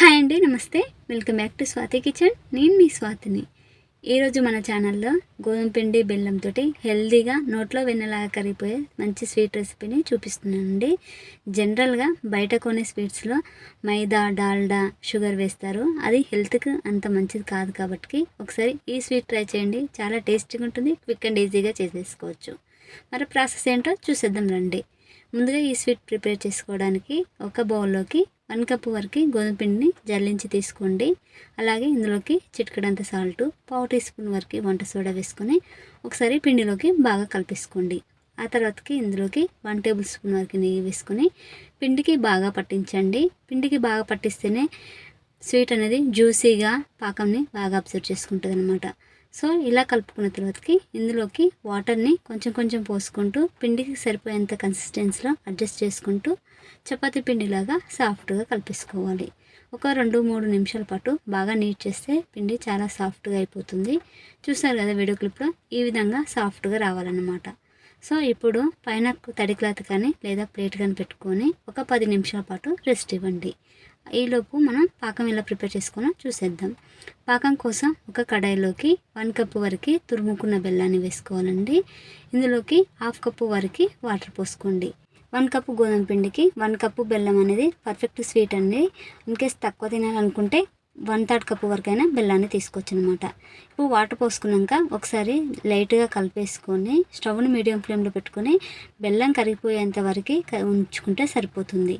Hi అండి నమస్తే. Welcome back to Swathi kitchen. నేను మీ స్వాతిని. ఈరోజు మన ఛానల్లో గోధుమ పిండి బెల్లంతో హెల్తీగా నోట్లో వెన్నలాగా కరిగిపోయే మంచి స్వీట్ రెసిపీని చూపిస్తున్నానండి. జనరల్గా బయట కొనే స్వీట్స్లో మైదా డాల్డా షుగర్ వేస్తారు. అది హెల్త్కి అంత మంచిది కాదు కాబట్టి ఒకసారి ఈ స్వీట్ ట్రై చేయండి. చాలా టేస్టీగా ఉంటుంది. క్విక్ అండ్ ఈజీగా చేసేసుకోవచ్చు. మరి ప్రాసెస్ ఏంటో చూసేద్దాం రండి. ముందుగా ఈ స్వీట్ ప్రిపేర్ చేసుకోవడానికి ఒక బౌల్లోకి వన్ కప్ వరకు గోధుమ పిండిని జల్లించి తీసుకోండి. అలాగే ఇందులోకి చిటికడంత సాల్ట్ పావు టీ స్పూన్ వరకు వంట సోడా వేసుకొని ఒకసారి పిండిలోకి బాగా కలిపేసుకోండి. ఆ తర్వాతకి ఇందులోకి వన్ టేబుల్ స్పూన్ వరకు నెయ్యి వేసుకొని పిండికి బాగా పట్టించండి. పిండికి బాగా పట్టిస్తేనే స్వీట్ అనేది జ్యూసీగా పాకంని బాగా అబ్జర్వ్ చేసుకుంటుంది అనమాట సో ఇలా కలుపుకున్న తర్వాతకి ఇందులోకి వాటర్ని కొంచెం కొంచెం పోసుకుంటూ పిండికి సరిపోయేంత కన్సిస్టెన్సీలో అడ్జస్ట్ చేసుకుంటూ చపాతీ పిండిలాగా సాఫ్ట్గా కలిపేసుకోవాలి. ఒక రెండు మూడు నిమిషాల పాటు బాగా నీట్ చేస్తే పిండి చాలా సాఫ్ట్గా అయిపోతుంది. చూసారు కదా వీడియో క్లిప్లో? ఈ విధంగా సాఫ్ట్గా రావాలన్నమాట. సో ఇప్పుడు పైన తడి క్లాత్ కానీ లేదా ప్లేట్ కానీ పెట్టుకొని ఒక పది నిమిషాల పాటు రెస్ట్ ఇవ్వండి. ఈలోపు మనం పాకం ఎలా ప్రిపేర్ చేసుకోవాలో చూసేద్దాం. పాకం కోసం ఒక కడాయిలోకి వన్ కప్పు వరకు తురుముకున్న బెల్లాన్ని వేసుకోవాలండి. ఇందులోకి హాఫ్ కప్పు వరకు వాటర్ పోసుకోండి. వన్ కప్పు గోధుమ పిండికి వన్ కప్పు బెల్లం అనేది పర్ఫెక్ట్ స్వీట్ అండి. ఇన్కేస్ తక్కువ తినాలనుకుంటే వన్ థర్డ్ కప్ వరకైనా బెల్లాన్ని తీసుకోవచ్చు అనమాట ఇప్పుడు వాటర్ పోసుకున్నాక ఒకసారి లైట్గా కలిపేసుకొని స్టవ్ని మీడియం ఫ్లేమ్లో పెట్టుకొని బెల్లం కరిగిపోయేంత వరకు ఉంచుకుంటే సరిపోతుంది.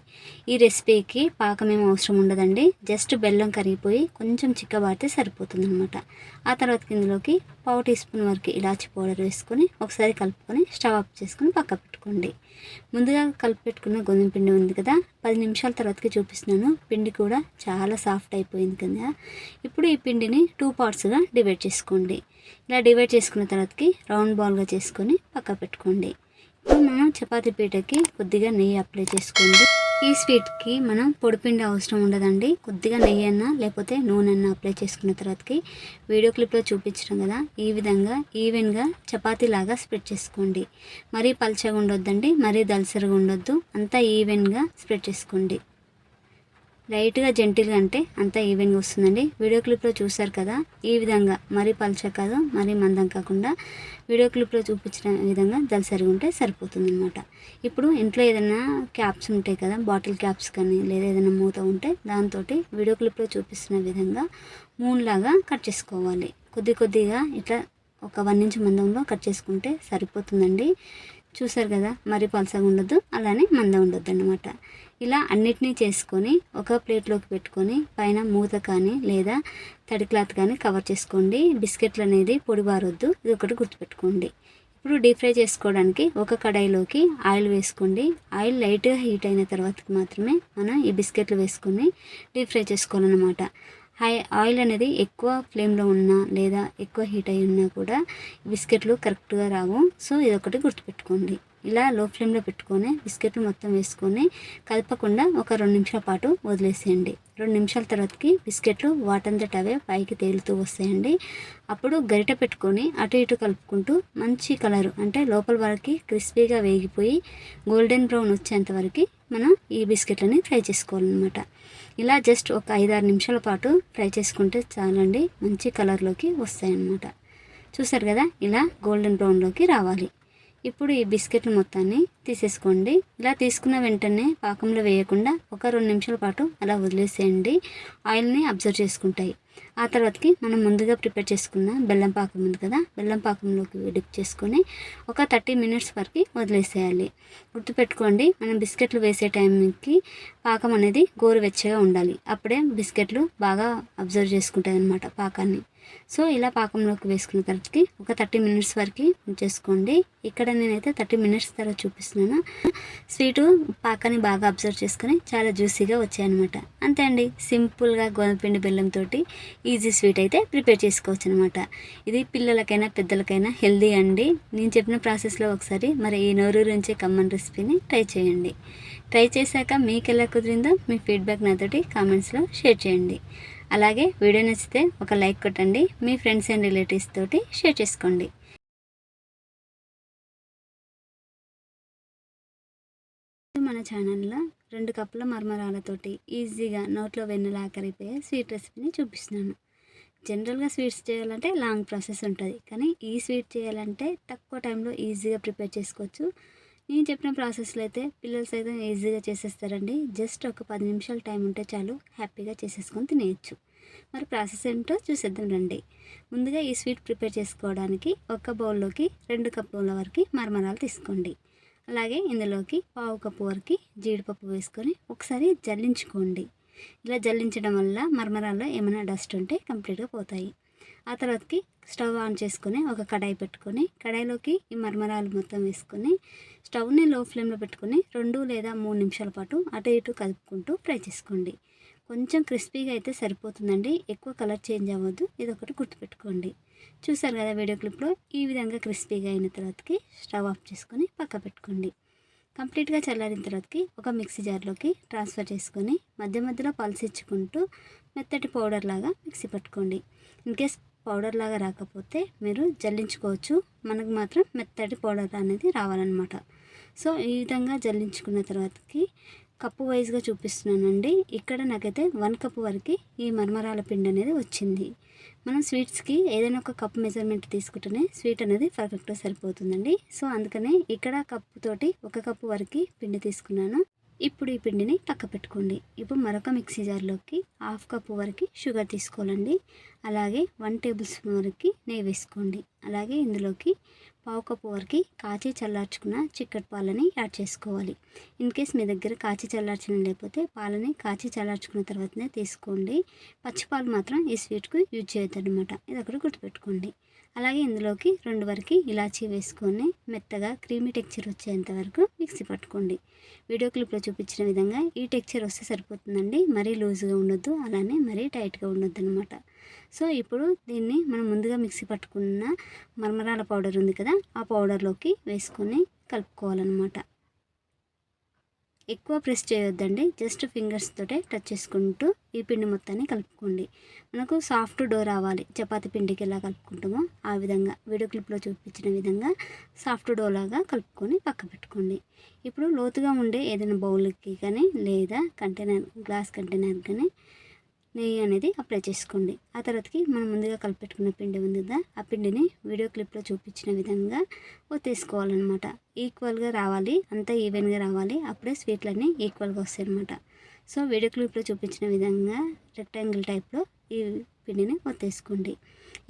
ఈ రెసిపీకి పాకం ఏం అవసరం ఉండదండి. జస్ట్ బెల్లం కరిగిపోయి కొంచెం చిక్కబారితే సరిపోతుంది అనమాట ఆ తర్వాత ఇందులోకి పావు టీ స్పూన్ వరకు ఇలాచి పౌడర్ వేసుకొని ఒకసారి కలుపుకొని స్టవ్ ఆఫ్ చేసుకొని పక్క పెట్టుకోండి ముందుగా కలిపి పెట్టుకున్న గోధుమ పిండి ఉంది కదా పది నిమిషాల తర్వాతకి చూపిస్తున్నాను. పిండి కూడా చాలా సాఫ్ట్ అయిపోయింది కదా. ఇప్పుడు ఈ పిండిని టూ పార్ట్స్గా డివైడ్ చేసుకోండి. ఇలా డివైడ్ చేసుకున్న తర్వాతకి రౌండ్ బాల్గా చేసుకొని పక్క పెట్టుకోండి. ఇప్పుడు మనం చపాతీ పీటకి కొద్దిగా నెయ్యి అప్లై చేసుకోండి. ఈ స్వీట్కి మనం పొడిపిండి అవసరం ఉండదండి. కొద్దిగా నెయ్యి అన్న లేకపోతే నూనె అన్న అప్లై చేసుకున్న తర్వాతకి వీడియో క్లిప్లో చూపించడం కదా. ఈ విధంగా ఈవెన్గా చపాతీ లాగా స్ప్రెడ్ చేసుకోండి. మరీ పల్చగా ఉండొద్దండి మరీ దలసరిగా ఉండొద్దు. అంతా ఈవెన్గా స్ప్రెడ్ చేసుకోండి. లైట్గా జెంటిల్గా అంటే అంతా ఈవెన్గా వస్తుందండి. వీడియో క్లిప్లో చూసారు కదా ఈ విధంగా మరీ పల్చ కాదు మరీ మందం కాకుండా వీడియో క్లిప్లో చూపించిన విధంగా దలసరిగా ఉంటే సరిపోతుంది అనమాట ఇప్పుడు ఇంట్లో ఏదైనా క్యాప్స్ ఉంటాయి కదా బాటిల్ క్యాప్స్ కానీ లేదా ఏదైనా మూత ఉంటే దాంతో వీడియో క్లిప్లో చూపిస్తున్న విధంగా మూన్లాగా కట్ చేసుకోవాలి. కొద్ది కొద్దిగా ఇట్లా ఒక వన్ ఇంచ్ మందంలో కట్ చేసుకుంటే సరిపోతుందండి. చూసారు కదా మరి పలసగా ఉండొద్దు అలానే మంద ఉండొద్దు అనమాట ఇలా అన్నిటినీ చేసుకొని ఒక ప్లేట్లోకి పెట్టుకొని పైన మూత కానీ లేదా తడి క్లాత్ కానీ కవర్ చేసుకోండి. బిస్కెట్లు అనేది పొడి బారొద్దు ఇది ఒకటి గుర్తుపెట్టుకోండి. ఇప్పుడు డీప్ ఫ్రై చేసుకోవడానికి ఒక కడాయిలోకి ఆయిల్ వేసుకోండి. ఆయిల్ లైట్గా హీట్ అయిన తర్వాత మాత్రమే మనం ఈ బిస్కెట్లు వేసుకొని డీప్ ఫ్రై చేసుకోవాలన్నమాట. హై ఆయిల్ అనేది ఎక్కువ ఫ్లేమ్లో ఉన్నా లేదా ఎక్కువ హీట్ అయి ఉన్నా కూడా బిస్కెట్లు కరెక్ట్గా రావు. సో ఇదొకటి గుర్తుపెట్టుకోండి. ఇలా లో ఫ్లేమ్లో పెట్టుకొని బిస్కెట్లు మొత్తం వేసుకొని కలపకుండా ఒక రెండు నిమిషాల పాటు వదిలేసేయండి. రెండు నిమిషాల తర్వాతకి బిస్కెట్లు వాటంతట అవే పైకి తేలుతూ వస్తాయండి. అప్పుడు గరిట పెట్టుకొని అటు ఇటు కలుపుకుంటూ మంచి కలరు అంటే లోపల వరకు క్రిస్పీగా వేగిపోయి గోల్డెన్ బ్రౌన్ వచ్చేంత వరకు మనం ఈ బిస్కెట్లని ఫ్రై చేసుకోవాలన్నమాట. ఇలా జస్ట్ ఒక ఐదారు నిమిషాల పాటు ఫ్రై చేసుకుంటే చాలండి మంచి కలర్లోకి వస్తాయన్నమాట. చూసారు కదా ఇలా గోల్డెన్ బ్రౌన్లోకి రావాలి. ఇప్పుడు ఈ బిస్కెట్లు మొత్తాన్ని తీసేసుకోండి. ఇలా తీసుకున్న వెంటనే పాకంలో వేయకుండా ఒక రెండు నిమిషాల పాటు అలా వదిలేసేయండి. ఆయిల్ని అబ్జర్వ్ చేసుకుంటాయి. ఆ తర్వాతకి మనం ముందుగా ప్రిపేర్ చేసుకున్న బెల్లం పాకం ఉంది కదా బెల్లం పాకంలోకి డిప్ చేసుకొని ఒక థర్టీ మినిట్స్ వరకు వదిలేసేయాలి. గుర్తుపెట్టుకోండి మనం బిస్కెట్లు వేసే టైంకి పాకం అనేది గోరువెచ్చగా ఉండాలి. అప్పుడే బిస్కెట్లు బాగా అబ్జర్వ్ చేసుకుంటాయి అన్నమాట పాకాన్ని. సో ఇలా పాకంలోకి వేసుకున్న తర్వాతకి ఒక థర్టీ మినిట్స్ వరకు ఉంచేసుకోండి. ఇక్కడ నేనైతే థర్టీ మినిట్స్ తర్వాత చూపిస్తున్నాను. స్వీటు పాకాన్ని బాగా అబ్జర్వ్ చేసుకొని చాలా జ్యూసీగా వచ్చాయన్నమాట. అంతే అండి. సింపుల్గా గోధుమపిండి బెల్లంతో ఈజీ స్వీట్ అయితే ప్రిపేర్ చేసుకోవచ్చు అనమాట ఇది పిల్లలకైనా పెద్దలకైనా హెల్దీ అండి. నేను చెప్పిన ప్రాసెస్లో ఒకసారి మరి ఈ నోరు నుంచే కమ్మన్ రెసిపీని ట్రై చేయండి. ట్రై చేశాక మీకు ఎలా కుదిరిందో మీ ఫీడ్బ్యాక్ నాతోటి కామెంట్స్లో షేర్ చేయండి. అలాగే వీడియో నచ్చితే ఒక లైక్ కొట్టండి మీ ఫ్రెండ్స్ అండ్ రిలేటివ్స్ తోటి షేర్ చేసుకోండి. మన ఛానల్లో రెండు కప్పుల మర్మరాలతోటి ఈజీగా నోట్లో వెన్నెలా కరిగిపోయే స్వీట్ రెసిపీని చూపిస్తున్నాను. జనరల్గా స్వీట్స్ చేయాలంటే లాంగ్ ప్రాసెస్ ఉంటుంది కానీ ఈ స్వీట్ చేయాలంటే తక్కువ టైంలో ఈజీగా ప్రిపేర్ చేసుకోవచ్చు. నేను చెప్పిన ప్రాసెస్లో అయితే పిల్లలు సైతం ఈజీగా చేసేస్తారండి. జస్ట్ ఒక పది నిమిషాలు టైం ఉంటే చాలు హ్యాపీగా చేసేసుకొని తినేయచ్చు. మరి ప్రాసెస్ ఏంటో చూసేద్దాం రండి. ముందుగా ఈ స్వీట్ ప్రిపేర్ చేసుకోవడానికి ఒక బౌల్లోకి రెండు కప్పుల వరకు మరమరాలు తీసుకోండి. అలాగే ఇందులోకి పావు కప్పు వరకు జీడిపప్పు వేసుకొని ఒకసారి జల్లించుకోండి. ఇలా జల్లించడం వల్ల మరమరాల్లో ఏమైనా డస్ట్ ఉంటే కంప్లీట్గా పోతాయి. ఆ తర్వాతకి స్టవ్ ఆన్ చేసుకొని ఒక కడాయి పెట్టుకొని కడాయిలోకి ఈ మరమరాలు మొత్తం వేసుకొని స్టవ్ని లో ఫ్లేమ్లో పెట్టుకొని రెండు లేదా మూడు నిమిషాల పాటు అటు ఇటు కలుపుకుంటూ ఫ్రై చేసుకోండి. కొంచెం క్రిస్పీగా అయితే సరిపోతుందండి. ఎక్కువ కలర్ చేంజ్ అవ్వద్దు. ఇది ఒకటి గుర్తుపెట్టుకోండి. చూసారు కదా వీడియో క్లిప్లో? ఈ విధంగా క్రిస్పీగా అయిన తర్వాతకి స్టవ్ ఆఫ్ చేసుకొని పక్క పెట్టుకోండి. కంప్లీట్గా చల్లారిన తర్వాతకి ఒక మిక్సీ జార్లోకి ట్రాన్స్ఫర్ చేసుకొని మధ్య మధ్యలో పల్సిచ్చుకుంటూ మెత్తటి పౌడర్ లాగా మిక్సీ పట్టుకోండి. ఇన్ కేస్ పౌడర్ లాగా రాకపోతే మీరు జల్లించుకోవచ్చు. మనకు మాత్రం మెత్తటి పౌడర్ అనేది రావాలన్నమాట. సో ఈ విధంగా జల్లించుకున్న తర్వాతకి కప్పు వైజ్గా చూపిస్తున్నానండి. ఇక్కడ నాకైతే వన్ కప్ వరకు ఈ మర్మరాల పిండి అనేది వచ్చింది. మనం స్వీట్స్కి ఏదైనా ఒక కప్ మెజర్మెంట్ తీసుకుంటేనే స్వీట్ అనేది పర్ఫెక్ట్గా సరిపోతుందండి. సో అందుకనే ఇక్కడ కప్పుతోటి ఒక కప్పు వరకు పిండి తీసుకున్నాను. ఇప్పుడు ఈ పిండిని పక్క పెట్టుకోండి. ఇప్పుడు మరొక మిక్సీ జార్లోకి హాఫ్ కప్పు వరకు షుగర్ తీసుకోవాలండి. అలాగే వన్ టేబుల్ స్పూన్ వరకు నెయ్యి వేసుకోండి. అలాగే ఇందులోకి పావు కప్పు వరకు కాచి చల్లార్చుకున్న చిక్కటి పాలని యాడ్ చేసుకోవాలి. ఇన్ కేస్ మీ దగ్గర కాచి చల్లార్చిన లేకపోతే పాలని కాచి చల్లార్చుకున్న తర్వాతనే తీసుకోండి. పచ్చిపాలు మాత్రం ఈ స్వీట్కు యూజ్ చేయొద్దు అనమాట ఇది ఒకటి గుర్తుపెట్టుకోండి. అలాగే ఇందులోకి రెండు వరకు ఇలాచీ వేసుకొని మెత్తగా క్రీమీ టెక్చర్ వచ్చేంత వరకు మిక్సీ పట్టుకోండి. వీడియో క్లిప్లో చూపించిన విధంగా ఈ టెక్చర్ వస్తే సరిపోతుందండి. మరీ లూజ్గా ఉండొద్దు అలానే మరీ టైట్గా ఉండొద్దు అనమాట సో ఇప్పుడు దీన్ని మనం ముందుగా మిక్సీ పట్టుకున్న మరమరాల పౌడర్ ఉంది కదా ఆ పౌడర్లోకి వేసుకొని కలుపుకోవాలన్నమాట. ఎక్కువ ప్రెస్ చేయొద్దండి. జస్ట్ ఫింగర్స్ తోటే టచ్ చేసుకుంటూ ఈ పిండి మొత్తాన్ని కలుపుకోండి. మనకు సాఫ్ట్ డో రావాలి. చపాతి పిండికి ఎలా కలుపుకుంటామో ఆ విధంగా వీడియో క్లిప్లో చూపించిన విధంగా సాఫ్ట్ డో లాగా కలుపుకొని పక్క పెట్టుకోండి. ఇప్పుడు లోతుగా ఉండే ఏదైనా బౌల్కి కానీ లేదా కంటైనర్ గ్లాస్ కంటైనర్ కానీ నెయ్యి అనేది అప్లై చేసుకోండి. ఆ తర్వాతకి మనం ముందుగా కలిపెట్టుకున్న పిండి ఉంది కదా ఆ పిండిని వీడియో క్లిప్లో చూపించిన విధంగా తీసుకోవాలన్నమాట ఈక్వల్గా రావాలి అంతా ఈవెన్గా రావాలి అప్పుడే స్వీట్లన్నీ ఈక్వల్గా వస్తాయి అనమాట సో వీడియో క్లిప్లో చూపించిన విధంగా రెక్టాంగిల్ టైప్లో ఈ పిండిని ఒత్తేసుకోండి.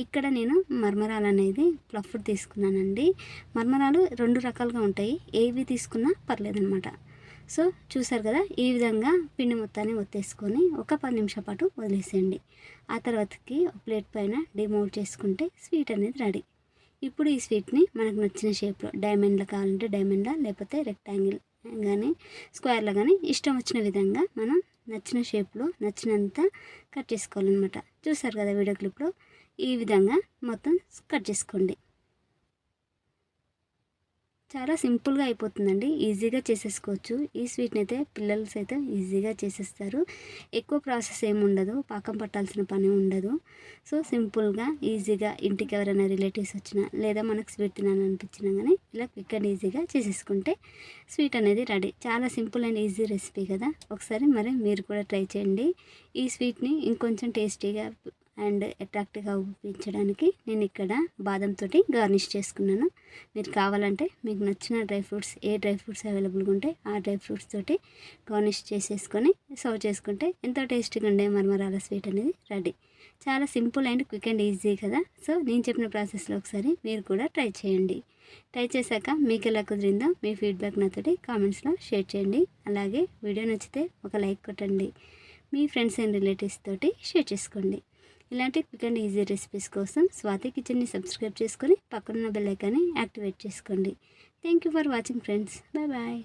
ఇక్కడ నేను మర్మరాలు అనేది ప్లఫ్ తీసుకున్నానండి. మర్మరాలు రెండు రకాలుగా ఉంటాయి. ఏవి తీసుకున్నా పర్లేదనమాట సో చూసారు కదా ఈ విధంగా పిండి మొత్తాన్ని ఒత్తేసుకొని ఒక పది నిమిషం పాటు వదిలేసేయండి. ఆ తర్వాతకి ఒక ప్లేట్ పైన డిమౌట్ చేసుకుంటే స్వీట్ అనేది రెడీ. ఇప్పుడు ఈ స్వీట్ని మనకు నచ్చిన షేప్లో డైమండ్లో కావాలంటే డైమండ్లా లేకపోతే రెక్టాంగిల్ కానీ స్క్వేర్లో కానీ ఇష్టం వచ్చిన విధంగా మనం నచ్చిన షేప్లో నచ్చినంత కట్ చేసుకోవాలన్నమాట. చూసారు కదా వీడియో క్లిప్లో? ఈ విధంగా మొత్తం కట్ చేసుకోండి. చాలా సింపుల్గా అయిపోతుందండి. ఈజీగా చేసేసుకోవచ్చు. ఈ స్వీట్ని అయితే పిల్లలు సైతం ఈజీగా చేసేస్తారు. ఎక్కువ ప్రాసెస్ ఏమి ఉండదు. పాకం పట్టాల్సిన పని ఉండదు. సో సింపుల్గా ఈజీగా ఇంటికి ఎవరైనా రిలేటివ్స్ వచ్చినా లేదా మనకు స్వీట్ తినాలనిపించినా కానీ ఇలా క్విక్ అండ్ ఈజీగా చేసేసుకుంటే స్వీట్ అనేది రెడీ. చాలా సింపుల్ అండ్ ఈజీ రెసిపీ కదా. ఒకసారి మరి మీరు కూడా ట్రై చేయండి. ఈ స్వీట్ని ఇంకొంచెం టేస్టీగా అండ్ అట్రాక్టివ్గా చూపించడానికి నేను ఇక్కడ బాదంతో గార్నిష్ చేసుకున్నాను. మీరు కావాలంటే మీకు నచ్చిన డ్రై ఫ్రూట్స్ ఏ డ్రై ఫ్రూట్స్ అవైలబుల్గా ఉంటే ఆ డ్రై ఫ్రూట్స్ తోటి గార్నిష్ చేసేసుకొని సర్వ్ చేసుకుంటే ఎంతో టేస్టీగా ఉండే మరమరాల స్వీట్ అనేది రెడీ. చాలా simple and quick and easy కదా? సో నేను చెప్పిన ప్రాసెస్లో ఒకసారి మీరు కూడా ట్రై చేయండి. ట్రై చేశాక మీకు ఎలా కుదిరిందో మీ ఫీడ్బ్యాక్ నాతోటి కామెంట్స్లో షేర్ చేయండి. అలాగే వీడియో నచ్చితే ఒక లైక్ కొట్టండి. మీ ఫ్రెండ్స్ అండ్ రిలేటివ్స్ తోటి షేర్ చేసుకోండి. ఇలాంటి క్విక్ అండ్ ఈజీ రెసిపీస్ కోసం స్వాతి కిచెన్ని సబ్స్క్రైబ్ చేసుకొని పక్కనున్న బెల్ ఐకాన్ని యాక్టివేట్ చేసుకోండి. Thank you for watching friends bye bye